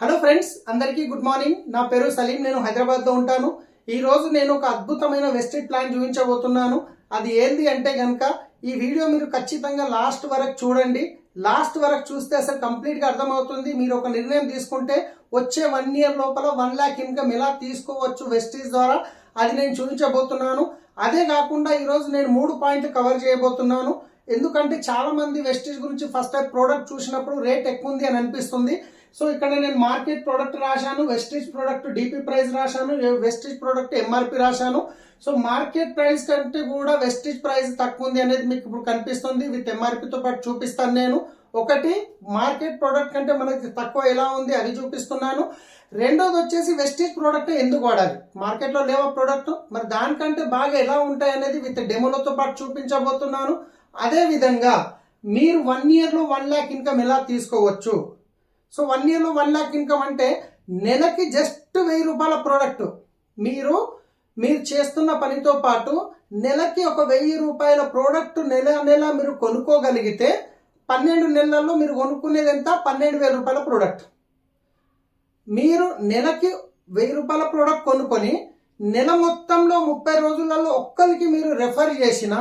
Hello friends అందరికీ good morning నా పేరు సలీం నేను హైదరాబాద్లో ఉంటాను. ఈరోజు నేను ఒక అద్భుతమైన వెస్టెడ్ ప్లాన్ చూపించబోతున్నాను. అది ఏంది అంటే కనుక ఈ వీడియో మీరు ఖచ్చితంగా లాస్ట్ వరకు చూడండి. లాస్ట్ వరకు చూస్తే అసలు కంప్లీట్గా అర్థమవుతుంది. మీరు ఒక నిర్ణయం తీసుకుంటే వచ్చే వన్ ఇయర్ లోపల వన్ ల్యాక్ ఇన్కమ్ ఎలా తీసుకోవచ్చు వెస్టీస్ ద్వారా అది నేను చూపించబోతున్నాను. అదే కాకుండా ఈరోజు నేను మూడు పాయింట్లు కవర్ చేయబోతున్నాను. ఎందుకంటే చాలా మంది వెస్టీజ్ గురించి ఫస్ట్ టైం ప్రోడక్ట్ చూసినప్పుడు రేట్ ఎక్కువ ఉంది అని అనిపిస్తుంది. సో ఇక్కడ నేను మార్కెట్ ప్రోడక్ట్ రాశాను వెస్టీజ్ ప్రోడక్ట్ డిపి ప్రైస్ రాశాను వెస్టీజ్ ప్రోడక్ట్ ఎంఆర్పి రాశాను. సో మార్కెట్ ప్రైస్ కంటే కూడా వెస్టీజ్ ప్రైస్ తక్కువ ఉంది అనేది మీకు ఇప్పుడు కనిపిస్తుంది. విత్ ఎంఆర్పితో పాటు చూపిస్తాను నేను. ఒకటి మార్కెట్ ప్రోడక్ట్ కంటే మనకి తక్కువ ఎలా ఉంది అది చూపిస్తున్నాను. రెండోది వచ్చేసి వెస్టీజ్ ప్రోడక్ట్ ఎందుకు వాడాలి? మార్కెట్లో లేవా ప్రోడక్ట్? మరి దానికంటే బాగా ఎలా ఉంటాయి అనేది విత్ డెమోలతో పాటు చూపించబోతున్నాను. అదే విధంగా మీరు వన్ ఇయర్లో వన్ ల్యాక్ ఇన్కమ్ ఎలా తీసుకోవచ్చు? సో వన్ ఇయర్లో వన్ ల్యాక్ ఇన్కమ్ అంటే నెలకి జస్ట్ వెయ్యి రూపాయల ప్రోడక్ట్ మీరు మీరు చేస్తున్న పనితో పాటు నెలకి ఒక వెయ్యి రూపాయల ప్రోడక్ట్ నెల నెల మీరు కొనుక్కోగలిగితే పన్నెండు నెలల్లో మీరు కొనుక్కునేది ఎంత పన్నెండు వేల రూపాయల ప్రోడక్ట్ మీరు నెలకి వెయ్యి రూపాయల ప్రోడక్ట్ కొనుక్కొని నెల మొత్తంలో ముప్పై రోజులలో ఒక్కరికి మీరు రెఫర్ చేసిన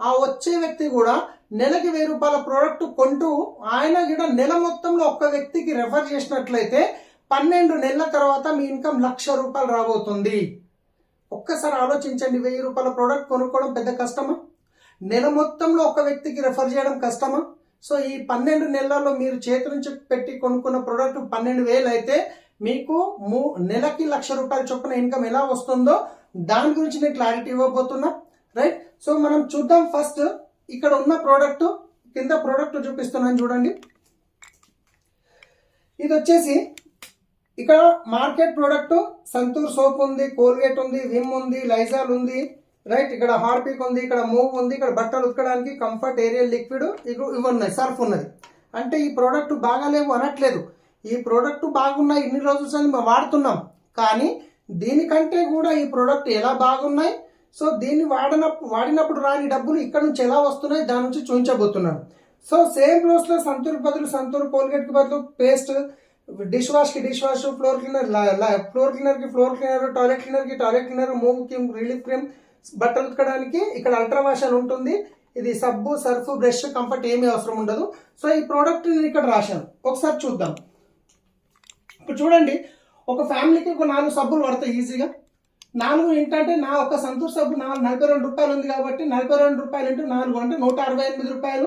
ఆ వచ్చే వ్యక్తి కూడా నెలకి వెయ్యి రూపాయల ప్రోడక్ట్ కొంటూ ఆయన కూడా నెల మొత్తంలో ఒక్క వ్యక్తికి రెఫర్ చేసినట్లయితే పన్నెండు నెలల తర్వాత మీ ఇన్కమ్ లక్ష రూపాయలు రాబోతుంది. ఒక్కసారి ఆలోచించండి వెయ్యి రూపాయల ప్రోడక్ట్ కొనుక్కోవడం పెద్ద కష్టమా? నెల మొత్తంలో ఒక వ్యక్తికి రెఫర్ చేయడం కష్టమా? సో ఈ పన్నెండు నెలల్లో మీరు చేతి నుంచి పెట్టి కొనుక్కున్న ప్రోడక్ట్ పన్నెండు వేలు అయితే మీకు మూ నెలకి లక్ష రూపాయల చొప్పున ఇన్కమ్ ఎలా వస్తుందో దాని గురించి నేను క్లారిటీ ఇవ్వబోతున్నా. రైట్ సో మనం చూద్దాం ఫస్ట్ ఇక్కడ ఉన్న ప్రోడక్ట్ కింద ప్రోడక్ట్ చూపిస్తున్నాను చూడండి. ఇది వచ్చేసి ఇక్కడ మార్కెట్ ప్రోడక్ట్ సంతూర్ సోప్ ఉంది కోల్గేట్ ఉంది విమ్ ఉంది లైజాల్ ఉంది రైట్? ఇక్కడ హార్పిక్ ఉంది ఇక్కడ మూవ్ ఉంది ఇక్కడ బట్టలు ఉతకడానికి కంఫర్ట్ ఏరియల్ లిక్విడ్ ఇవి ఉన్నాయి సర్ఫ్ ఉన్నది. అంటే ఈ ప్రోడక్ట్ బాగాలేవు అనట్లేదు. ఈ ప్రోడక్ట్ బాగున్నాయి ఇన్ని రోజులు మేము వాడుతున్నాం. కానీ దీనికంటే కూడా ఈ ప్రోడక్ట్ ఎలా బాగున్నాయి సో దీన్ని వాడినప్పుడు వాడినప్పుడు రాని డబ్బులు ఇక్కడ నుంచి ఎలా వస్తున్నాయి? దాని నుంచి చూపించబోతున్నాను సో సేమ్లో సంతూర్ బదులు సంతూర్ కోల్గేట్కి బదులు paste dish వాష్కి dish wash floor cleaner floor క్లీనర్కి floor cleaner toilet క్లీనర్కి toilet cleaner Moov cream relief cream బట్టలు ఉతకడానికి ఇక్కడ అల్ట్రా వాష్ అని ఉంటుంది. ఇది సబ్బు సర్ఫ్ బ్రష్ కంఫర్ట్ ఏమీ అవసరం ఉండదు. సో ఈ ప్రోడక్ట్ నేను ఇక్కడ రాశాను. ఒకసారి చూద్దాం. ఇప్పుడు చూడండి ఒక ఫ్యామిలీకి ఒక నాలుగు సబ్బులు పడతాయి ఈజీగా. నాలుగు ఏంటంటే నా ఒక సంతూర్ సబ్బు నాలుగు నలభై రెండు రూపాయలు ఉంది కాబట్టి నలభై రెండు రూపాయలు ఇంటూ నాలుగు అంటే నూట అరవై ఎనిమిది రూపాయలు.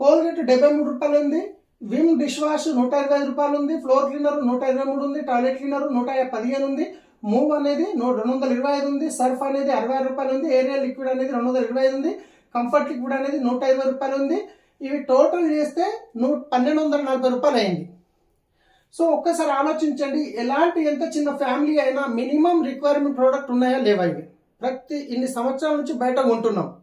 కోల్గేట్ డెబ్బై మూడు రూపాయలు ఉంది. విమ్ డిష్ వాష్ నూట ఇరవై ఐదు రూపాయలు ఉంది. ఫ్లోర్ క్లీనర్ నూట ఇరవై మూడు ఉంది. టాయిలెట్ క్లీనర్ నూట పదిహేను ఉంది. మూవ్ అనేది రెండు వందల ఇరవై ఐదు ఉంది. సర్ఫ్ అనేది అరవై ఆరు రూపాయలు ఉంది. ఏరియా లిక్విడ్ అనేది రెండు వందల ఇరవై ఐదు ఉంది. కంఫర్ట్ లిక్విడ్ అనేది నూట ఇరవై రూపాయలు ఉంది. ఇవి టోటల్ చేస్తే నూ పన్నెండు వందల నలభై రూపాయలు అయింది. సో ఒక్కసారి ఆలోచించండి ఎలాంటి ఎంత చిన్న ఫ్యామిలీ అయినా మినిమం రిక్వైర్మెంట్ ప్రోడక్ట్ ఉన్నాయా లేవా ఇవి? ప్రతి ఇన్ని సంవత్సరాల నుంచి బయట ఉంటున్నాం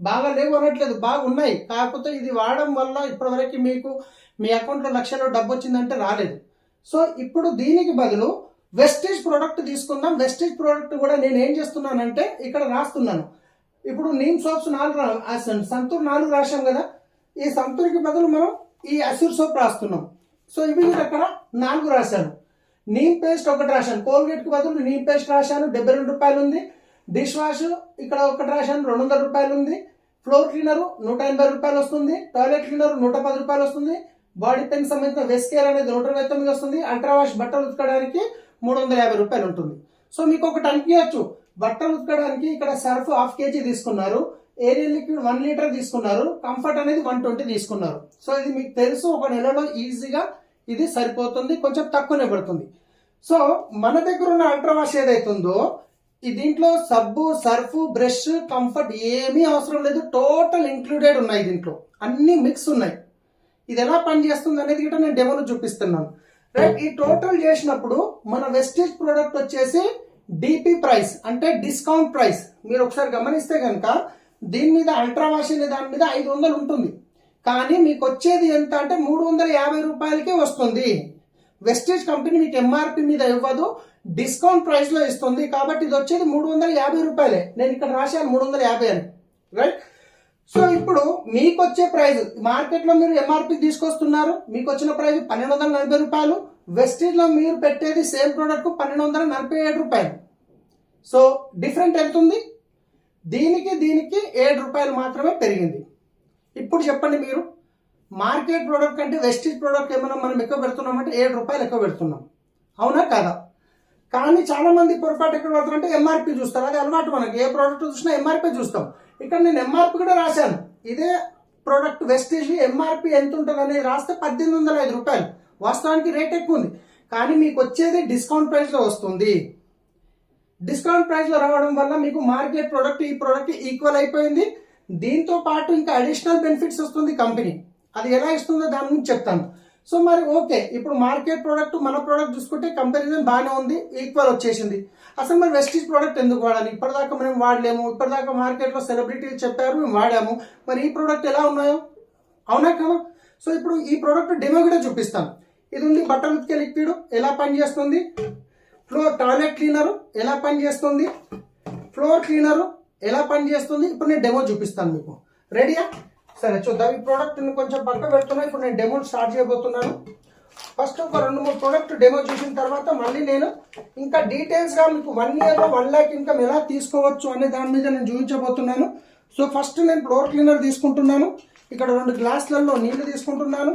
బాగా లేవు అనట్లేదు బాగున్నాయి కాకపోతే ఇది వాడడం వల్ల ఇప్పటివరకు మీకు మీ అకౌంట్లో లక్షలో డబ్బు వచ్చిందంటే రాలేదు. సో ఇప్పుడు దీనికి బదులు వెస్టేజ్ ప్రోడక్ట్ తీసుకుందాం. వెస్టేజ్ ప్రోడక్ట్ కూడా నేను ఏం చేస్తున్నానంటే ఇక్కడ రాస్తున్నాను. ఇప్పుడు నీమ్ సోప్స్ నాలుగు రా- సంతూర్ నాలుగు రాశాం కదా. ఈ సంతూర్కి బదులు మనం ఈ అసూర్ సోప్ రాస్తున్నాం. సో ఇవి మీరు అక్కడ నాలుగు రాశాను. నీమ్ పేస్ట్ ఒకటి రాశాను. కోల్గేట్కి బదులు నీమ్ పేస్ట్ రాశాను. డెబ్బై రెండు రూపాయలు ఉంది డిష్ వాష్ ఇక్కడ ఒకటి రాశాను. రెండు వందల రూపాయలు ఉంది ఫ్లోర్ క్లీనర్ నూట ఎనభై రూపాయలు వస్తుంది టాయిలెట్ క్లీనర్ నూట పది రూపాయలు వస్తుంది బాడీ పెన్ సంబంధించిన వెస్కేర్ అనేది నూట ఇరవై తొమ్మిది వస్తుంది. అల్ట్రా వాష్ బట్టలు ఉతకడానికి మూడు వందల యాభై రూపాయలు ఉంటుంది సో మీకు ఒకటి అనిపించచ్చు బట్టలు ఉతకడానికి ఇక్కడ సర్ఫ్ హాఫ్ కేజీ తీసుకున్నారు. ఏరియల్ లిక్విడ్ వన్ లీటర్ తీసుకున్నారు. కంఫర్ట్ అనేది వన్ ట్వంటీ తీసుకున్నారు. సో ఇది మీకు తెలుసు. ఒక నెలలో ఈజీగా ఇది సరిపోతుంది కొంచెం తక్కువనే పడుతుంది. సో మన దగ్గర ఉన్న అల్ట్రావాష్ ఏదైతుందో ఈ దీంట్లో సబ్బు సర్ఫ్ బ్రష్ కంఫర్ట్ ఏమీ అవసరం లేదు టోటల్ ఇంక్లూడెడ్ ఉన్నాయి దీంట్లో. అన్ని మిక్స్ ఉన్నాయి. ఇది ఎలా పనిచేస్తుంది అనేది కూడా నేను డెమోను చూపిస్తున్నాను. రైట్ ఈ టోటల్ చేసినప్పుడు మన వెస్టేజ్ ప్రోడక్ట్ వచ్చేసి డిపి ప్రైస్ అంటే డిస్కౌంట్ ప్రైస్. మీరు ఒకసారి గమనిస్తే కనుక దీని మీద అల్ట్రావాష్ అనే దాని మీద ఐదు వందలు ఉంటుంది. కానీ మీకు వచ్చేది ఎంత అంటే మూడు వందల యాభై రూపాయలకే వస్తుంది. వెస్టేజ్ కంపెనీ మీకు ఎంఆర్పి మీద ఇవ్వదు. డిస్కౌంట్ ప్రైస్లో ఇస్తుంది. కాబట్టి ఇది వచ్చేది మూడు వందల యాభై రూపాయలే. నేను ఇక్కడ రాశాను మూడు వందల యాభై అని. రైట్ సో ఇప్పుడు మీకు వచ్చే ప్రైస్ మార్కెట్లో మీరు ఎంఆర్పి తీసుకొస్తున్నారు. మీకు వచ్చిన ప్రైస్ పన్నెండు వందల నలభై రూపాయలు. వెస్టీజ్లో మీరు పెట్టేది సేమ్ ప్రోడక్ట్ పన్నెండు వందల నలభై ఏడు రూపాయలు. సో డిఫరెంట్ ఎంత ఉంది? దీనికి దీనికి ఏడు రూపాయలు మాత్రమే పెరిగింది. ఇప్పుడు చెప్పండి మీరు మార్కెట్ ప్రోడక్ట్ కంటే వెస్టేజ్ ప్రోడక్ట్ ఏమైనా మనం ఎక్కువ పెడుతున్నామంటే ఏడు రూపాయలు ఎక్కువ పెడుతున్నాం. అవునా కాదా? కానీ చాలా మంది పొరపాటు ఎక్కడ పడుతున్నారంటే ఎంఆర్పి చూస్తారు. అది అలవాటు మనకి. ఏ ప్రోడక్ట్ చూసినా ఎంఆర్పి చూస్తాం. ఇక్కడ నేను ఎంఆర్పి కూడా రాశాను. ఇదే ప్రోడక్ట్ వెస్టేజ్ ఎంఆర్పి ఎంత ఉంటుంది అనేది రాస్తే పద్దెనిమిది వందల ఐదు రూపాయలు. వాస్తవానికి రేట్ ఎక్కువ ఉంది. కానీ మీకు వచ్చేది డిస్కౌంట్ ప్రైస్లో వస్తుంది. డిస్కౌంట్ ప్రైస్లో రావడం వల్ల మీకు మార్కెట్ ప్రోడక్ట్ ఈ ప్రోడక్ట్ ఈక్వల్ అయిపోయింది. దీంతో పాటు ఇంకా అడిషనల్ బెనిఫిట్స్ వస్తుంది కంపెనీ అది ఎలా ఇస్తుందో దాని గురించి చెప్తాను. సో మరి ఓకే ఇప్పుడు మార్కెట్ ప్రోడక్ట్ మన ప్రోడక్ట్ చూసుకుంటే కంపారిజన్ బాగానే ఉంది ఈక్వల్ వచ్చేసింది. అసలు మరి వెస్టీజ్ ప్రోడక్ట్ ఎందుకు వాడాలి? ఇప్పటిదాకా మనం వాడలేము ఇప్పటిదాకా మార్కెట్లో సెలబ్రిటీలు చెప్పారు మేము వాడాము. మరి ఈ ప్రోడక్ట్ ఎలా ఉన్నాయో? అవునా కదా? సో ఇప్పుడు ఈ ప్రోడక్ట్ డెమో కూడా చూపిస్తాను. ఇది ఉంది బట్టలు ఉతికే లిక్విడ్ ఎలా పనిచేస్తుంది ఫ్లోర్ టాయిలెట్ క్లీనరు ఎలా పనిచేస్తుంది ఫ్లోర్ క్లీనరు ఎలా పనిచేస్తుంది ఇప్పుడు నేను డెమో చూపిస్తాను మీకు. రెడీయా సరే చూద్దాం. ఈ ప్రోడక్ట్ కొంచెం పక్క పెడుతున్నా. ఇప్పుడు నేను డెమో స్టార్ట్ చేయబోతున్నాను. ఫస్ట్ ఒక రెండు మూడు ప్రోడక్ట్ డెమో చూసిన తర్వాత మళ్ళీ నేను ఇంకా డీటెయిల్స్గా మీకు వన్ ఇయర్లో వన్ ల్యాక్ ఇన్కమ్ ఎలా తీసుకోవచ్చు అనే దాని మీద నేను చూపించబోతున్నాను. సో ఫస్ట్ నేను ఫ్లోర్ క్లీనర్ తీసుకుంటున్నాను. ఇక్కడ రెండు గ్లాసులలో నీళ్ళు తీసుకుంటున్నాను.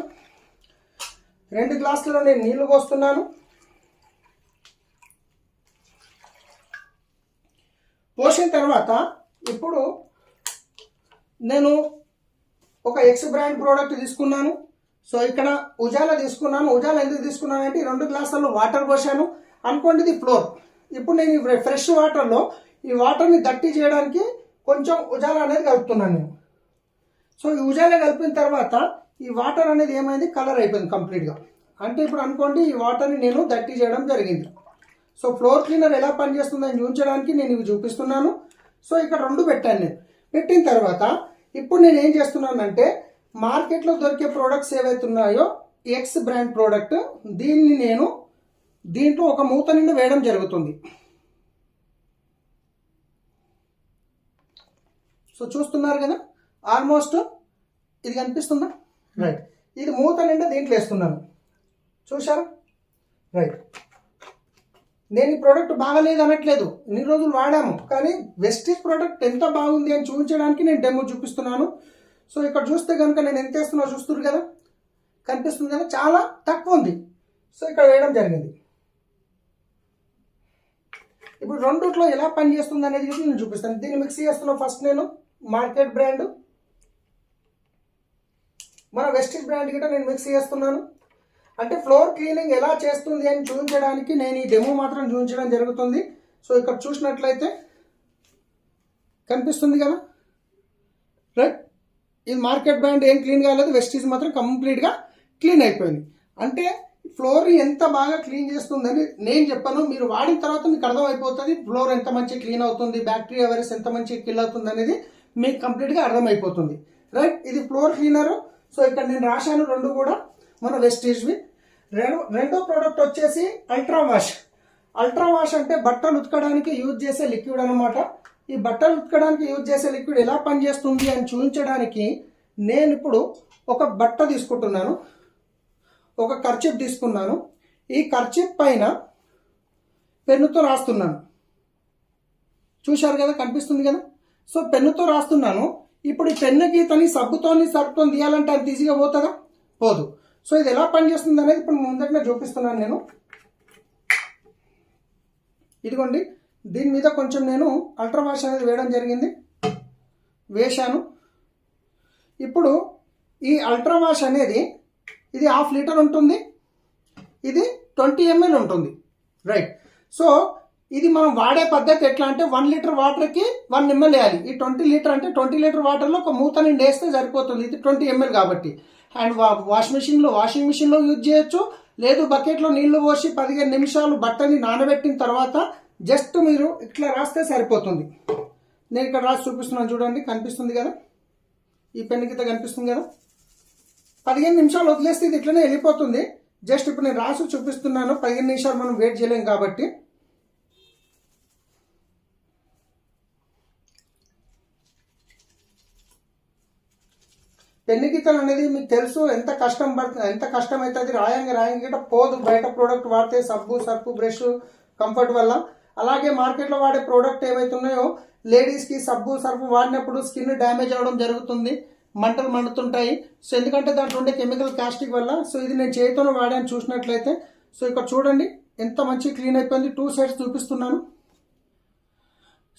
రెండు గ్లాసులలో నేను నీళ్ళు పోస్తున్నాను. పోసిన తర్వాత ఇప్పుడు నేను ఒక ఎక్స్ బ్రాండ్ ప్రోడక్ట్ తీసుకున్నాను. సో ఇక్కడ ఉజాలా తీసుకున్నాను. ఉజాలా ఎందుకు తీసుకున్నాను అంటే ఈ రెండు గ్లాసుల్లో వాటర్ పోసాను. అనుకోండి ఇది ఫ్లోర్ ఇప్పుడు నేను ఈ ఫ్రెష్ వాటర్లో ఈ వాటర్ని దట్టి చేయడానికి కొంచెం ఉజాలా అనేది కలుపుతున్నాను నేను. సో ఈ ఉజాలా కలిపిన తర్వాత ఈ వాటర్ అనేది ఏమైంది? కలర్ అయిపోయింది కంప్లీట్గా అంటే ఇప్పుడు అనుకోండి ఈ వాటర్ని నేను దట్టి చేయడం జరిగింది. సో ఫ్లోర్ క్లీనర్ ఎలా పనిచేస్తుందని చూపించడానికి నేను ఇవి చూపిస్తున్నాను. సో ఇక్కడ రెండు పెట్టాను నేను. పెట్టిన తర్వాత ఇప్పుడు నేను ఏం చేస్తున్నానంటే మార్కెట్లో దొరికే ప్రోడక్ట్స్ ఏవైతే ఉన్నాయో ఎక్స్ బ్రాండ్ ప్రోడక్ట్ దీన్ని నేను దీంట్లో ఒక మూత నిండి వేయడం జరుగుతుంది. సో చూస్తున్నారు కదా? ఆల్మోస్ట్ ఇది కనిపిస్తుందా? రైట్ ఇది మూత నిండా దీంట్లో వేస్తున్నాను. చూశారా? రైట్ నేను ఈ ప్రోడక్ట్ బాగలేదు అనట్లేదు. ఇన్ని రోజులు వాడాము. కానీ వెస్టీజ్ ప్రోడక్ట్ ఎంత బాగుంది అని చూపించడానికి నేను డెమో చూపిస్తున్నాను. సో ఇక్కడ చూస్తే కనుక నేను ఎంత వేస్తున్నా చూస్తున్నారు కదా? కనిపిస్తుంది కదా? చాలా తక్కువ ఉంది. సో ఇక్కడ వేయడం జరిగింది. ఇప్పుడు రెండుట్లో ఎలా పనిచేస్తుంది అనేది కూడా నేను చూపిస్తాను. దీన్ని మిక్స్ చేస్తున్నా ఫస్ట్ నేను. మార్కెట్ బ్రాండ్ మన వెస్టీజ్ బ్రాండ్ కూడా నేను మిక్స్ చేస్తున్నాను. అంటే ఫ్లోర్ క్లీనింగ్ ఎలా చేస్తుంది అని చూపించడానికి నేను ఈ డెమో మాత్రం చూపించడం జరుగుతుంది. సో ఇక్కడ చూసినట్లయితే కనిపిస్తుంది కదా? రైట్ ఇది మార్కెట్ బ్రాండ్ ఏం క్లీన్ కాలేదు వెస్టీజ్ మాత్రం కంప్లీట్గా క్లీన్ అయిపోయింది. అంటే ఫ్లోర్ ఎంత బాగా క్లీన్ చేస్తుందని నేను చెప్పాను. మీరు వాడిన తర్వాత మీకు అర్థమైపోతుంది ఫ్లోర్ ఎంత మంచి క్లీన్ అవుతుంది బ్యాక్టీరియా వైరస్ ఎంత మంచి కిల్ అవుతుంది అనేది మీకు కంప్లీట్గా అర్థమైపోతుంది. రైట్ ఇది ఫ్లోర్ క్లీనరు. సో ఇక్కడ నేను రాశాను రెండు కూడా. మన వెస్టేజ్వి రెండు రెండో ప్రోడక్ట్ వచ్చేసి అల్ట్రా వాష్ అల్ట్రా వాష్ అంటే బట్టలు ఉతకడానికి యూజ్ చేసే లిక్విడ్ అనమాట ఈ బట్టలు ఉతకడానికి యూజ్ చేసే లిక్విడ్ ఎలా పనిచేస్తుంది అని చూపించడానికి నేను ఇప్పుడు ఒక బట్ట తీసుకుంటున్నాను. ఒక ఖర్చిప్ తీసుకున్నాను. ఈ ఖర్చిప్ పైన పెన్నుతో రాస్తున్నాను. చూశారు కదా కనిపిస్తుంది కదా? సో పెన్నుతో రాస్తున్నాను. ఇప్పుడు ఈ పెన్ను గీతని సబ్బుతోని సబ్బుతో తీయాలంటే అది ఈజీగా పోతుందా? పోదు. సో ఇది ఎలా పనిచేస్తుంది అనేది ఇప్పుడు ముందటనే చూపిస్తున్నాను నేను. ఇదిగోండి దీని మీద కొంచెం నేను అల్ట్రా వాష్ అనేది వేయడం జరిగింది. వేశాను. ఇప్పుడు ఈ అల్ట్రా వాష్ అనేది ఇది హాఫ్ లీటర్ ఉంటుంది. ఇది ట్వంటీ ఎంఎల్ ఉంటుంది. రైట్. సో ఇది మనం వాడే పద్ధతి ఎట్లా అంటే వన్ లీటర్ వాటర్కి వన్ ఎంఎల్ వేయాలి. ఈ ట్వంటీ లీటర్ అంటే ట్వంటీ లీటర్ వాటర్లో ఒక మూత నిండి వేస్తే సరిపోతుంది. ఇది ట్వంటీ ఎంఎల్ కాబట్టి. అండ్ వాష్ మిషన్లో వాషింగ్ మిషన్లో యూజ్ చేయొచ్చు. లేదు బకెట్లో నీళ్ళు పోసి పదిహేను నిమిషాలు బట్టని నానబెట్టిన తర్వాత జస్ట్ మీరు ఇట్లా రాస్తే సరిపోతుంది. నేను ఇక్కడ రాసి చూపిస్తున్నాను చూడండి కనిపిస్తుంది కదా? ఈ పెన్ కింద కనిపిస్తుంది కదా? పదిహేను నిమిషాలు వదిలేస్తే ఇది ఇట్లనే వెళ్ళిపోతుంది. జస్ట్ ఇప్పుడు నేను రాసి చూపిస్తున్నాను పదిహేను నిమిషాలు మనం వెయిట్ చేయలేం కాబట్టి. పెన్ను గీతలు అనేది మీకు తెలుసు ఎంత కష్టం పడుతుంది ఎంత కష్టం అవుతుంది రాయంగా రాయంగా పోదు బయట ప్రోడక్ట్ వాడితే సబ్బు సర్పు బ్రష్ కంఫర్ట్ వల్ల. అలాగే మార్కెట్లో వాడే ప్రోడక్ట్ ఏవైతే ఉన్నాయో లేడీస్కి సబ్బు సర్పు వాడినప్పుడు స్కిన్ డ్యామేజ్ అవ్వడం జరుగుతుంది మంటలు మండుతుంటాయి. సో ఎందుకంటే దాంట్లో ఉండే కెమికల్ కాస్టిక్ వల్ల సో ఇది నేను చేతితో వాడాను చూసినట్లయితే. సో ఇక్కడ చూడండి ఎంత మంచి క్లీన్ అయిపోయింది. టూ సైడ్స్ చూపిస్తున్నాను.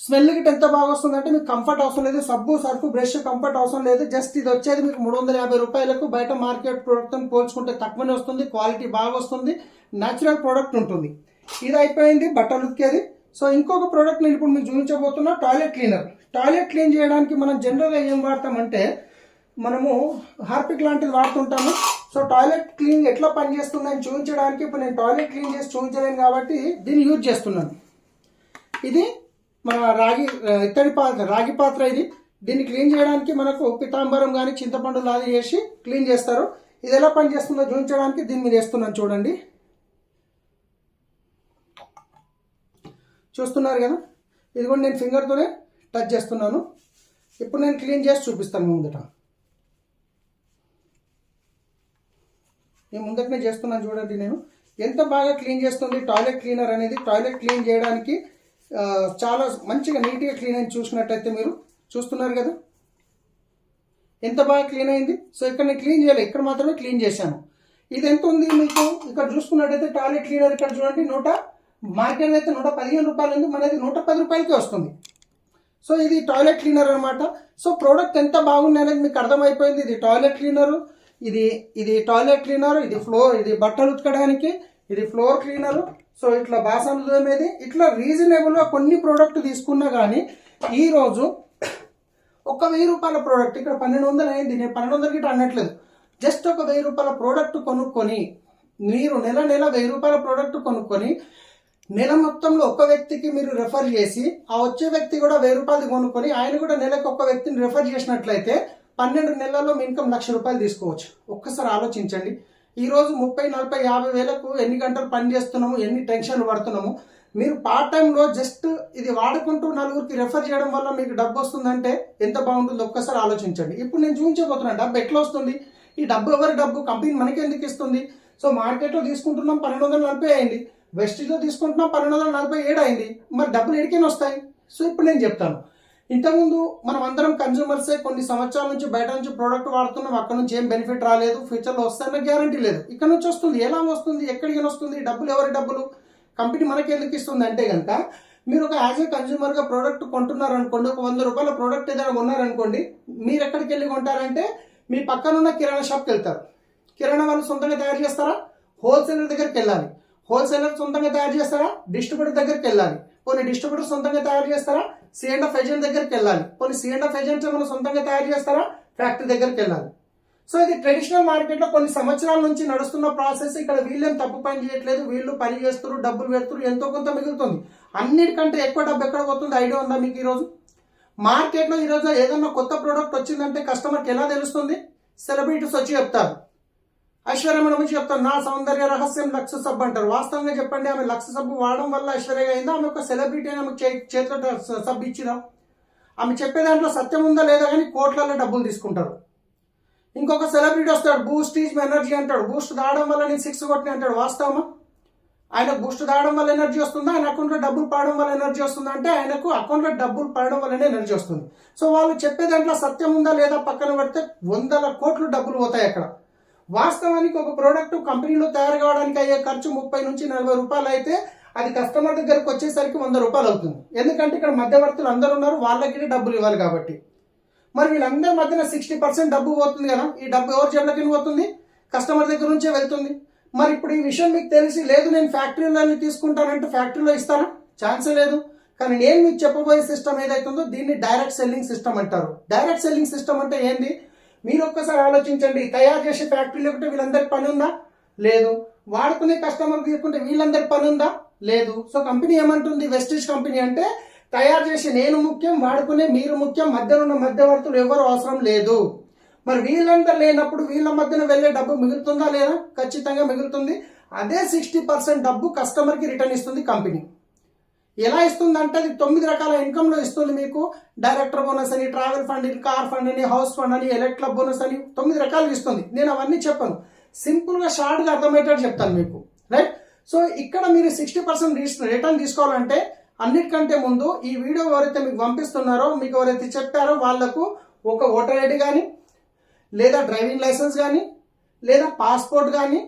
స్మెల్ గిట్ ఎంత బాగా వస్తుందంటే మీకు కంఫర్ట్ అవసరం లేదు. సబ్బు సర్ఫ్ బ్రష్ కంఫర్ట్ అవసరం లేదు. జస్ట్ ఇది వచ్చేది మీకు మూడు వందల యాభై రూపాయలకు బయట మార్కెట్ ప్రోడక్ట్తో పోల్చుకుంటే తక్కువనే వస్తుంది. క్వాలిటీ బాగా వస్తుంది. న్యాచురల్ ప్రోడక్ట్ ఉంటుంది. ఇది అయిపోయింది బట్టలు ఉతికేది. సో ఇంకొక ప్రోడక్ట్ నేను ఇప్పుడు మీకు చూపించబోతున్నా టాయిలెట్ క్లీనర్ టాయిలెట్ క్లీన్ చేయడానికి మనం జనరల్గా ఏం వాడతామంటే మనము హార్పిక్ లాంటిది వాడుతుంటాము. సో టాయిలెట్ క్లీన్ ఎట్లా పనిచేస్తుందని చూపించడానికి ఇప్పుడు నేను టాయిలెట్ క్లీన్ చేసి చూపించలేను కాబట్టి దీన్ని యూజ్ చేస్తున్నాను. ఇది మన రాగి ఇత్తడి పాత్ర రాగి పాత్ర ఇది. దీన్ని క్లీన్ చేయడానికి మనకు పితాంబరం కానీ చింతపండు లాది చేసి క్లీన్ చేస్తారు. ఇది ఎలా పనిచేస్తుందో చూపించడానికి దీన్ని మీరు వేస్తున్నాను చూడండి. చూస్తున్నారు కదా? ఇది కూడా నేను ఫింగర్తోనే టచ్ చేస్తున్నాను. ఇప్పుడు నేను క్లీన్ చేసి చూపిస్తాను ముందట. నేను ముందటనే చేస్తున్నాను చూడండి నేను. ఎంత బాగా క్లీన్ చేస్తుంది టాయిలెట్ క్లీనర్ అనేది? టాయిలెట్ క్లీన్ చేయడానికి చాలా మంచిగా నీట్గా క్లీన్ అయింది చూసినట్టయితే మీరు చూస్తున్నారు కదా. ఎంత బాగా క్లీన్ అయింది? సో ఇక్కడ నేను క్లీన్ చేయలేదు ఇక్కడ మాత్రమే క్లీన్ చేశాను. ఇది ఎంత ఉంది మీకు? ఇక్కడ చూసుకున్నట్టయితే టాయిలెట్ క్లీనర్ ఇక్కడ చూడండి నూట మార్కెట్ అయితే నూట పదిహేను రూపాయలు ఉంది మనది నూట పది రూపాయలకి వస్తుంది. సో ఇది టాయిలెట్ క్లీనర్ అనమాట సో ప్రోడక్ట్ ఎంత బాగుంది అనేది మీకు అర్థమైపోయింది. ఇది టాయిలెట్ క్లీనర్ ఇది ఇది టాయిలెట్ క్లీనర్ ఇది ఫ్లోర్ ఇది బట్టలు ఉతకడానికి ఇది ఫ్లోర్ క్లీనర్. సో ఇట్లా బాసన్లు తోమేది ఇట్లా రీజనబుల్గా కొన్ని ప్రోడక్ట్ తీసుకున్నా కానీ ఈరోజు ఒక వెయ్యి రూపాయల ప్రోడక్ట్ ఇక్కడ పన్నెండు వందలు అయింది నేను పన్నెండు వందలకి ఇట్లా అనట్లేదు. జస్ట్ ఒక వెయ్యి రూపాయల ప్రోడక్ట్ కొనుక్కొని మీరు నెల నెల వెయ్యి రూపాయల ప్రోడక్ట్ కొనుక్కొని నెల మొత్తంలో ఒక వ్యక్తికి మీరు రెఫర్ చేసి ఆ వచ్చే వ్యక్తి కూడా వెయ్యి రూపాయలు కొనుక్కొని ఆయన కూడా నెలకు ఒక వ్యక్తిని రెఫర్ చేసినట్లయితే పన్నెండు నెలల్లో మీ ఇన్కమ్ లక్ష రూపాయలు తీసుకోవచ్చు. ఒక్కసారి ఆలోచించండి. ఈరోజు ముప్పై నలభై యాభై వేలకు ఎన్ని గంటలు పని చేస్తున్నాము ఎన్ని టెన్షన్లు పడుతున్నాము? మీరు పార్ట్ టైంలో జస్ట్ ఇది వాడుకుంటూ నలుగురికి రెఫర్ చేయడం వల్ల మీకు డబ్బు వస్తుందంటే ఎంత బాగుంటుందో? ఒక్కసారి ఆలోచించండి. ఇప్పుడు నేను చూపించబోతున్నాను డబ్బు ఎట్లా వస్తుంది? ఈ డబ్బు ఎవరి డబ్బు? కంపెనీ మనకి ఎందుకు ఇస్తుంది? సో మార్కెట్లో తీసుకుంటున్నాం పన్నెండు వందల నలభై అయింది. వెస్ట్లో తీసుకుంటున్నాం పన్నెండు వందల నలభై ఏడు అయింది. మరి డబ్బులు ఎడికైనా వస్తాయి? సో ఇప్పుడు నేను చెప్తాను. ఇంతకుముందు మనం అందరం కన్జ్యూమర్సే కొన్ని సంవత్సరాల నుంచి బయట నుంచి ప్రోడక్ట్ వాడుతున్నాం అక్కడ నుంచి ఏం బెనిఫిట్ రాలేదు ఫ్యూచర్లో వస్తాయన్న గ్యారంటీ లేదు. ఇక్కడ నుంచి వస్తుంది ఎలా వస్తుంది ఎక్కడికి వస్తుంది డబ్బులు ఎవరి డబ్బులు? కంపెనీ మనకి ఎందుకు ఇస్తుంది అంటే కనుక మీరు ఒక యాజ్ ఏ కన్జ్యూమర్గా ప్రోడక్ట్ కొంటున్నారు అనుకోండి ఒక వంద రూపాయల ప్రోడక్ట్ ఏదైనా కొన్నారనుకోండి మీరు ఎక్కడికి వెళ్ళి కొంటారంటే మీ పక్కనున్న కిరాణా షాప్కి వెళ్తారు. కిరాణా వాళ్ళు సొంతంగా తయారు చేస్తారా? హోల్సేలర్ దగ్గరికి వెళ్ళాలి. హోల్సేలర్ సొంతంగా తయారు చేస్తారా? డిస్ట్రిబ్యూటర్ దగ్గరికి వెళ్ళాలి. కొన్ని డిస్ట్రిబ్యూటర్ సొంతంగా తయారు చేస్తారా? సి అండ్ ఆఫ్ ఏజెంట్ దగ్గరికి వెళ్ళాలి. కొన్ని సి అండ్ ఆఫ్ ఏజెంట్స్ ఏమైనా సొంతంగా తయారు చేస్తారా? ఫ్యాక్టరీ దగ్గరికి వెళ్ళాలి. సో ఇది ట్రెడిషనల్ మార్కెట్లో కొన్ని సంవత్సరాల నుంచి నడుస్తున్న ప్రాసెస్ ఇక్కడ వీళ్ళేం తప్పు పని చేయట్లేదు. వీళ్ళు పని చేస్తారు డబ్బులు పెడుతున్నారు ఎంతో కొంత మిగులుతుంది. అన్నిటికంటే ఎక్కువ డబ్బు ఎక్కడ పోతుంది? ఐడియా ఉందా మీకు ఈరోజు? మార్కెట్లో ఈరోజు ఏదన్నా కొత్త ప్రోడక్ట్ వచ్చిందంటే కస్టమర్కి ఎలా తెలుస్తుంది? సెలబ్రిటీస్ వచ్చి చెప్తారు. ఐశ్వర్య మేడం గురించి చెప్తాను. నా సౌందర్య రహస్యం లక్ష సబ్బు అంటారు. వాస్తవంగా చెప్పండి ఆమె లక్ష సబ్బు వాడడం వల్ల ఐశ్వర్య అయిందా? ఆమె ఒక సెలబ్రిటీ అని ఆమె చే- చేతిలో స- సబ్బు ఇచ్చిరా ఆమె చెప్పే దాంట్లో సత్యం ఉందా లేదా కానీ కోట్లలో డబ్బులు తీసుకుంటారు. ఇంకొక సెలబ్రిటీ వస్తాడు బూస్ట్ ఈజ్ ఎనర్జీ అంటాడు. బూస్ట్ దాడడం వల్ల నేను సిక్స్ కొట్టిన అంటాడు. వాస్తవమా? ఆయన బూస్ట్ తాగడం వల్ల ఎనర్జీ వస్తుందా? ఆయన అకౌంట్లో డబ్బులు పడడం వల్ల ఎనర్జీ వస్తుందా? అంటే ఆయనకు అకౌంట్లో డబ్బులు పడడం వల్లనే ఎనర్జీ వస్తుంది. సో వాళ్ళు చెప్పే దాంట్లో సత్యం ఉందా లేదా పక్కన పెడితే వందల కోట్లు డబ్బులు పోతాయి అక్కడ. వాస్తవానికి ఒక ప్రోడక్ట్ కంపెనీలో తయారు కావడానికి అయ్యే ఖర్చు ముప్పై నుంచి నలభై రూపాయలు అయితే అది కస్టమర్ దగ్గరకు వచ్చేసరికి వంద రూపాయలు అవుతుంది. ఎందుకంటే ఇక్కడ మధ్యవర్తులు అందరూ ఉన్నారు వాళ్ళకి డబ్బులు ఇవ్వాలి కాబట్టి. మరి వీళ్ళందరి మధ్యన సిక్స్టీ పర్సెంట్ డబ్బు పోతుంది కదా ఈ డబ్బు ఎవరి జేబులకి పోతుంది? కస్టమర్ దగ్గర నుంచే వెళ్తుంది. మరి ఇప్పుడు ఈ విషయం మీకు తెలిసి లేదు నేను ఫ్యాక్టరీలో తీసుకుంటానంటే ఫ్యాక్టరీలో ఇస్తానా? ఛాన్సే లేదు. కానీ నేను మీకు చెప్పబోయే సిస్టమ్ ఏదైతుందో దీన్ని డైరెక్ట్ సెల్లింగ్ సిస్టమ్ అంటారు. డైరెక్ట్ సెల్లింగ్ సిస్టమ్ అంటే ఏంది? మీరు ఒక్కసారి ఆలోచించండి. తయారు చేసే ఫ్యాక్టరీలో ఒకటి వీళ్ళందరి పని ఉందా? లేదు. వాడుకునే కస్టమర్ తీసుకుంటే వీళ్ళందరి పని ఉందా? లేదు. సో కంపెనీ ఏమంటుంది? వెస్టేజ్ కంపెనీ అంటే తయారు చేసే నేను ముఖ్యం వాడుకునే మీరు ముఖ్యం మధ్యలో ఉన్న మధ్యవర్తులు ఎవరు అవసరం లేదు. మరి వీళ్ళందరూ లేనప్పుడు వీళ్ళ మధ్యన వెళ్ళే డబ్బు మిగులుతుందా లేదా? ఖచ్చితంగా మిగులుతుంది. అదే సిక్స్టీ పర్సెంట్ డబ్బు కస్టమర్కి రిటర్న్ ఇస్తుంది కంపెనీ. ఎలా ఇస్తుంది అంటే అది తొమ్మిది రకాల ఇన్కమ్లో ఇస్తుంది మీకు. డైరెక్టర్ బోనస్ అని ట్రావెల్ ఫండ్ అని కార్ ఫండ్ అని హౌస్ ఫండ్ అని ఎలక్ట్ క్లబ్ బోనస్ అని తొమ్మిది రకాలు ఇస్తుంది. నేను అవన్నీ చెప్పను. సింపుల్గా షార్ట్గా అర్థమయ్యేటట్టు చెప్తాను మీకు. రైట్ సో ఇక్కడ మీరు సిక్స్టీ పర్సెంట్ రిటర్న్ తీసుకోవాలంటే అన్నిటికంటే ముందు ఈ వీడియో ఎవరైతే మీకు పంపిస్తున్నారో మీకు ఎవరైతే చెప్పారో వాళ్ళకు ఒక ఓటర్ ఐడి కానీ లేదా డ్రైవింగ్ లైసెన్స్ కానీ లేదా పాస్పోర్ట్ కానీ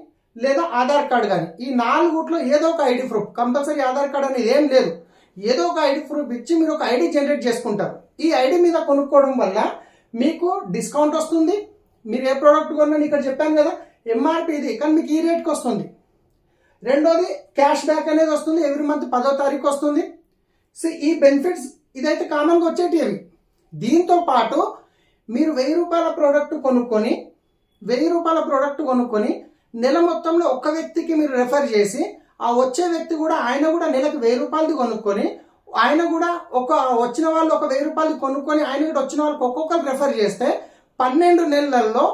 లేదా ఆధార్ కార్డ్ కానీ. ఈ నాలుగుట్లో ఏదో ఒక ID proof compulsory Aadhaar card అనేది ఏం లేదు. ఏదో ఒక ఐడి ప్రూఫ్ ఇచ్చి మీరు ఒక ఐడి జనరేట్ చేసుకుంటారు. ఈ ఐడి మీద కొనుక్కోవడం వల్ల మీకు డిస్కౌంట్ వస్తుంది. మీరు ఏ ప్రోడక్ట్ కొన్నాను ఇక్కడ చెప్పాను కదా ఎంఆర్పి ఇది. కానీ మీకు ఈ రేట్కి వస్తుంది. రెండోది క్యాష్ బ్యాక్ అనేది వస్తుంది. ఎవ్రీ మంత్ పదో తారీఖు వస్తుంది. సో ఈ బెనిఫిట్స్ ఇదైతే కామన్గా వచ్చేటివి. దీంతో పాటు మీరు వెయ్యి రూపాయల ప్రోడక్ట్ కొనుక్కొని వెయ్యి రూపాయల ప్రోడక్ట్ కొనుక్కొని నెల మొత్తంలో ఒక్క వ్యక్తికి మీరు రెఫర్ చేసి ఆ వచ్చే వ్యక్తి కూడా ఆయన కూడా నెలకు వెయ్యి రూపాయలది కొనుక్కొని ఆయన కూడా ఒక వచ్చిన వాళ్ళు ఒక వెయ్యి రూపాయలు కొనుక్కొని ఆయన కూడా వచ్చిన వాళ్ళకి ఒక్కొక్కరు రెఫర్ చేస్తే పన్నెండు నెలల్లో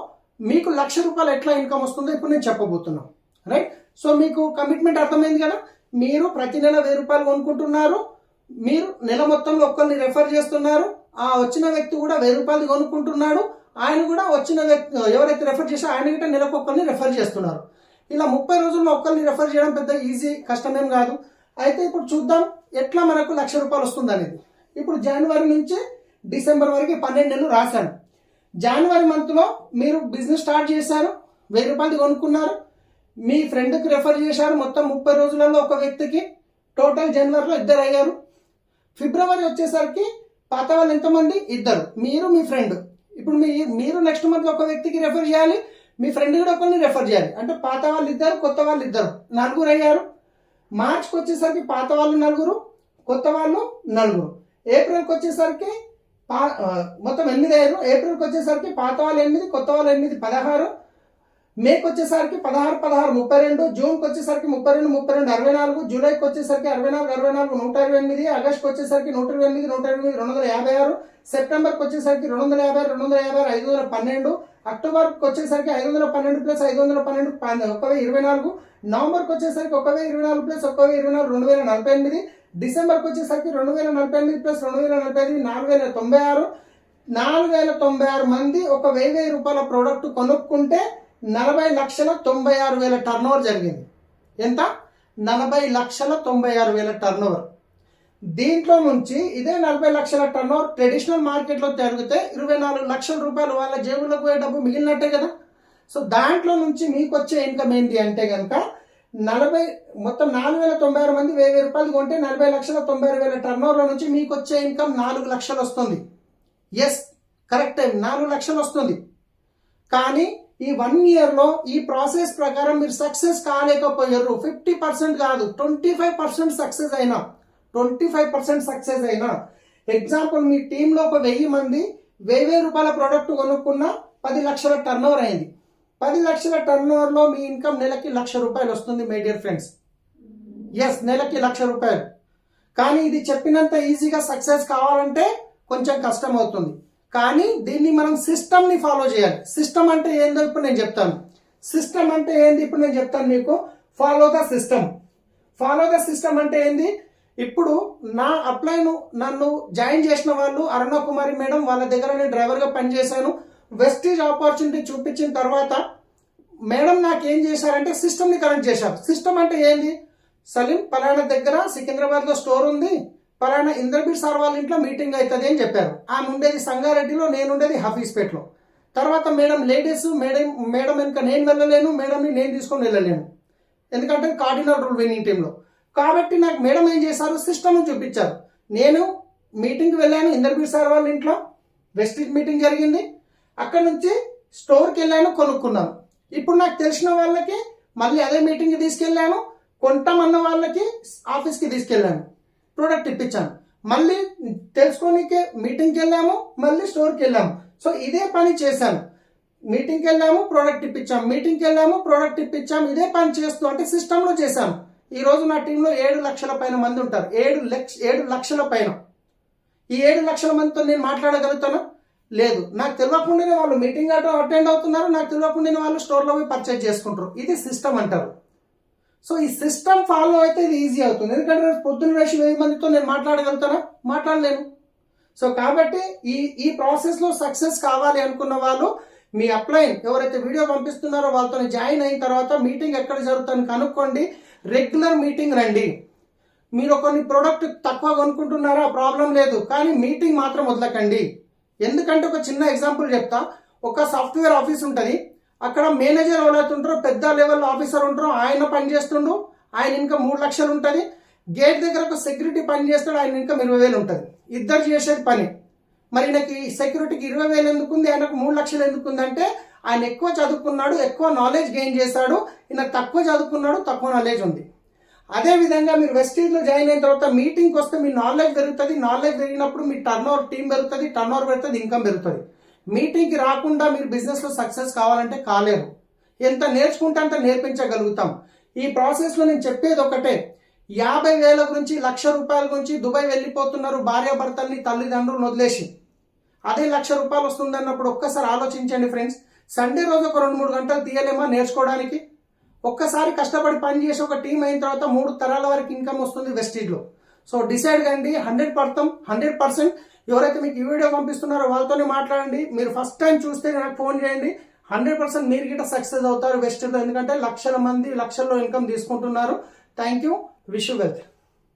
మీకు లక్ష రూపాయలు ఎట్లా ఇన్కమ్ వస్తుందో ఇప్పుడు నేను చెప్పబోతున్నాను రైట్ సో మీకు కమిట్మెంట్ అర్థమైంది కదా? మీరు ప్రతి నెల వెయ్యి రూపాయలు కొనుక్కుంటున్నారు మీరు నెల మొత్తంలో ఒక్కరిని రెఫర్ చేస్తున్నారు ఆ వచ్చిన వ్యక్తి కూడా వెయ్యి రూపాయలు కొనుక్కుంటున్నాడు ఆయన కూడా వచ్చిన వ్యక్తి ఎవరైతే రెఫర్ చేశారో ఆయన కూడా నెలకు ఒక్కరిని రెఫర్ చేస్తున్నారు. ఇలా ముప్పై రోజుల్లో ఒక్కరిని రెఫర్ చేయడం పెద్ద ఈజీ కష్టమేం కాదు. అయితే ఇప్పుడు చూద్దాం ఎట్లా మనకు లక్ష రూపాయలు వస్తుంది అనేది ఇప్పుడు జనవరి నుంచి డిసెంబర్ వరకు పన్నెండు నెలలు రాశాను. జనవరి మంత్లో మీరు బిజినెస్ స్టార్ట్ చేశారు వెయ్యి రూపాయలు కొనుక్కున్నారు. మీ ఫ్రెండ్కి రెఫర్ చేశారు మొత్తం ముప్పై రోజులలో ఒక వ్యక్తికి. టోటల్ జనవరిలో ఇద్దరు అయ్యారు. ఫిబ్రవరి వచ్చేసరికి పాత వాళ్ళు ఎంతమంది? ఇద్దరు. మీరు మీ ఫ్రెండ్ ఇప్పుడు మీ మీరు నెక్స్ట్ మంత్ ఒక వ్యక్తికి రెఫర్ చేయాలి మీ ఫ్రెండ్ కూడా ఒకరిని రెఫర్ చేయాలి. అంటే పాత వాళ్ళు ఇద్దరు కొత్త వాళ్ళు ఇద్దరు. నలుగురు అయ్యారు. మార్చ్కి వచ్చేసరికి పాత వాళ్ళు నలుగురు కొత్త వాళ్ళు నలుగురు. ఏప్రిల్కి వచ్చేసరికి పా మొత్తం ఎనిమిది అయ్యారు. ఏప్రిల్కి వచ్చేసరికి పాత వాళ్ళు ఎనిమిది కొత్త వాళ్ళు ఎనిమిది పదహారు. మేకి వచ్చేసరికి పదహారు పదహారు ముప్పై రెండు జూన్కి వచ్చేసరికి ముప్పై రెండు ముప్పై రెండు అరవై నాలుగు జూలైకి వచ్చేసరికి అరవై నాలుగు అరవై నాలుగు నూట ఇరవై ఎనిమిది ఆగస్ట్కి వచ్చేసరికి నూట ఇరవై ఎనిమిది నూట ఇరవై ఎనిమిది రెండు వందల యాభై ఆరు సెప్టెంబర్కి వచ్చేసరికి రెండు వందల యాభై రెండు వందల యాభై ఐదు వందల పన్నెండు అక్టోబర్కి వచ్చేసరికి ఐదు వందల పన్నెండు ప్లస్ ఐదు వందల పన్నెండు పన్- ఒక వెయ్యి ఇరవై నాలుగు నవంబర్కి వచ్చేసరికి ఒక వెయ్యి ఇరవై నాలుగు ప్లస్ ఒక వెయ్యి ఇరవై నాలుగు రెండు వేల నలభై ఎనిమిది డిసెంబర్కి వచ్చేసరికి రెండు వేల నలభై ఎనిమిది ప్లస్ రెండు వేల నలభై ఎనిమిది నాలుగు వేల తొంభై ఆరు నాలుగు వేల తొంభై ఆరు మంది ఒక వెయ్యి వెయ్యి రూపాయల ప్రోడక్ట్ కొనుక్కుంటే నలభై లక్షల తొంభై ఆరు వేల టర్న్ జరిగింది. ఎంత? నలభై లక్షల తొంభై ఆరు వేల టర్న్ దీంట్లో నుంచి ఇదే నలభై లక్షల టర్న్ ఓవర్ ట్రెడిషనల్ మార్కెట్లో జరిగితే ఇరవై నాలుగు లక్షల రూపాయలు వాళ్ళ జేబులకు పోయే డబ్బు మిగిలినట్టే కదా. సో దాంట్లో నుంచి మీకు వచ్చే ఇన్కమ్ ఏంటి అంటే కనుక నలభై మొత్తం నాలుగు వేల తొంభై ఆరు మంది వెయ్యి రూపాయలు కొంటే నలభై లక్షల తొంభై ఆరు వేల టర్న్ నుంచి మీకు వచ్చే ఇన్కమ్ నాలుగు లక్షలు వస్తుంది. ఎస్ కరెక్ట్ టైం నాలుగు లక్షలు వస్తుంది. కానీ ఈ వన్ ఇయర్లో ఈ ప్రాసెస్ ప్రకారం మీరు సక్సెస్ కాలేకపోయారు. ఫిఫ్టీ పర్సెంట్ కాదు ట్వంటీ ఫైవ్ పర్సెంట్ సక్సెస్ అయినా. ట్వంటీ ఫైవ్ పర్సెంట్ సక్సెస్ అయినా. ఎగ్జాంపుల్ మీ టీంలో ఒక వెయ్యి మంది వెయ్యి వెయ్యి రూపాయల ప్రోడక్ట్ కొనుక్కున్న పది లక్షల టర్న్ అయింది. పది లక్షల టర్న్ ఓవర్లో మీ ఇన్కమ్ నెలకి లక్ష రూపాయలు వస్తుంది మై డియర్ ఫ్రెండ్స్ ఎస్ నెలకి లక్ష రూపాయలు. కానీ ఇది చెప్పినంత ఈజీగా సక్సెస్ కావాలంటే కొంచెం కష్టం అవుతుంది. కానీ దీన్ని మనం సిస్టమ్ని ఫాలో చేయాలి. సిస్టమ్ అంటే ఏందో ఇప్పుడు నేను చెప్తాను. సిస్టమ్ అంటే ఏంది? ఇప్పుడు నేను చెప్తాను మీకు. Follow the system follow the system అంటే ఏంది? ఇప్పుడు నా అప్లైను నన్ను జాయిన్ చేసిన వాళ్ళు అరుణ కుమారి మేడం వాళ్ళ దగ్గర నేను డ్రైవర్గా పనిచేశాను వెస్టీజ్ ఆపర్చునిటీ చూపించిన తర్వాత మేడం నాకు ఏం చేశారంటే సిస్టమ్ని కనెక్ట్ చేశారు. సిస్టమ్ అంటే ఏంది? సలీం పలానా దగ్గర సికింద్రాబాద్లో స్టోర్ ఉంది. పలానా ఇంద్రబీర్ సార్ వాళ్ళ ఇంట్లో మీటింగ్ అవుతుంది అని చెప్పారు. ఆమె ఉండేది సంగారెడ్డిలో నేను ఉండేది హఫీస్పేట్లో తర్వాత మేడం లేడీస్ మేడం మేడం వెనుక నేను వెళ్ళలేను మేడంని నేను తీసుకొని వెళ్ళలేను. ఎందుకంటే కార్డినల్ రూల్ వినింగ్ టీంలో కాబట్టి నాకు మేడం ఏం చేశారు? సిస్టమ్ చూపించారు. నేను మీటింగ్కి వెళ్ళాను ఇంద్రబీర్ సార్ వాళ్ళ ఇంట్లో. వెస్టిజ్ మీటింగ్ జరిగింది. అక్కడ నుంచి స్టోర్కి వెళ్ళాను కొనుక్కున్నాను. ఇప్పుడు నాకు తెలిసిన వాళ్ళకి మళ్ళీ అదే మీటింగ్కి తీసుకెళ్ళాను. కొంటామన్న వాళ్ళకి ఆఫీస్కి తీసుకెళ్ళాను. ప్రోడక్ట్ ఇప్పించాను. మళ్ళీ తెలుసుకోనికే మీటింగ్కి వెళ్ళాము మళ్ళీ స్టోర్కి వెళ్ళాము. సో ఇదే పని చేశాను. మీటింగ్కి వెళ్ళాము ప్రోడక్ట్ ఇప్పించాం మీటింగ్కి వెళ్ళాము ప్రోడక్ట్ ఇప్పించాం ఇదే పని చేస్తూ అంటే సిస్టంలో చేశాను. ఈ రోజు నా టీంలో ఏడు లక్షల పైన మంది ఉంటారు. ఏడు లక్ష ఏడు లక్షల పైన. ఈ ఏడు లక్షల మందితో నేను మాట్లాడగలుగుతాను? లేదు. నాకు తెలియకుండానే వాళ్ళు మీటింగ్ అటెండ్ అవుతున్నారు నాకు తెలియకుండానే వాళ్ళు స్టోర్లో పోయి పర్చేజ్ చేసుకుంటారు. ఇది సిస్టమ్ అంటారు. సో ఈ సిస్టమ్ ఫాలో అయితే ఇది ఈజీ అవుతుంది. ఎందుకంటే రేపు పొద్దున్న వేసి వెయ్యి మందితో నేను మాట్లాడగలుగుతానా? మాట్లాడలేను. సో కాబట్టి ఈ ఈ ప్రాసెస్లో సక్సెస్ కావాలి అనుకున్న వాళ్ళు మీ అప్లైన్ ఎవరైతే వీడియో పంపిస్తున్నారో వాళ్ళతో జాయిన్ అయిన తర్వాత మీటింగ్ ఎక్కడ జరుగుతుందని కనుక్కోండి. రెగ్యులర్ మీటింగ్ రండి. మీరు కొన్ని ప్రోడక్ట్ తక్కువ కొనుక్కుంటున్నారా? ప్రాబ్లం లేదు. కానీ మీటింగ్ మాత్రం వదలకండి. ఎందుకంటే ఒక చిన్న ఎగ్జాంపుల్ చెప్తా. ఒక సాఫ్ట్వేర్ ఆఫీస్ ఉంటుంది. అక్కడ మేనేజర్ ఎవరైతే పెద్ద లెవెల్ ఆఫీసర్ ఉంటారో ఆయన పని చేస్తుండు. ఆయన ఇంకా మూడు లక్షలు ఉంటుంది. గేట్ దగ్గర ఒక సెక్యూరిటీ పని చేస్తాడు ఆయన ఇంకా ఇరవై వేలు ఉంటుంది. ఇద్దరు చేసేది పని. మరి ఈయనకి సెక్యూరిటీకి ఇరవై వేలు ఎందుకు ఉంది? ఆయనకు మూడు లక్షలు ఎందుకు ఉందంటే ఆయన ఎక్కువ చదువుకున్నాడు ఎక్కువ నాలెడ్జ్ గెయిన్ చేశాడు. ఈయన తక్కువ చదువుకున్నాడు తక్కువ నాలెడ్జ్ ఉంది. అదే విధంగా మీరు వెస్టీజ్లో జాయిన్ అయిన తర్వాత మీటింగ్కి వస్తే మీ నాలెడ్జ్ పెరుగుతుంది. నాలెడ్జ్ పెరిగినప్పుడు మీ టర్న్ ఓవర్ టీం పెరుగుతుంది టర్న్ ఓవర్ పెరుగుతుంది ఇన్కమ్ పెరుగుతుంది. మీటింగ్కి రాకుండా మీరు బిజినెస్లో సక్సెస్ కావాలంటే కాలేరు. ఎంత నేర్చుకుంటే అంత నేర్పించగలుగుతాం. ఈ ప్రాసెస్లో నేను చెప్పేది ఒకటే. యాభై వేల గురించి లక్ష రూపాయల గురించి దుబాయ్ వెళ్ళిపోతున్నారు భార్యాభర్తల్ని తల్లిదండ్రులను వదిలేసి. అదే లక్ష రూపాయలు వస్తుంది అన్నప్పుడు ఒక్కసారి ఆలోచించండి ఫ్రెండ్స్. సండే రోజు ఒక రెండు మూడు గంటలు తీయలేమా నేర్చుకోవడానికి? ఒక్కసారి కష్టపడి పని చేసి ఒక టీం అయిన తర్వాత మూడు తరాల వరకు ఇన్కమ్ వస్తుంది వెస్టీజ్లో సో డిసైడ్ కండి హండ్రెడ్ పర్తం హండ్రెడ్ పర్సెంట్ ఎవరైతే మీకు ఈ వీడియో పంపిస్తున్నారో వాళ్ళతోనే మాట్లాడండి. మీరు ఫస్ట్ టైం చూస్తే నాకు ఫోన్ చేయండి. హండ్రెడ్ పర్సెంట్ మీరు గిట్ట సక్సెస్ అవుతారు వెస్టీజ్లో ఎందుకంటే లక్షల మంది లక్షల్లో ఇన్కమ్ తీసుకుంటున్నారు. Thank you wish wealth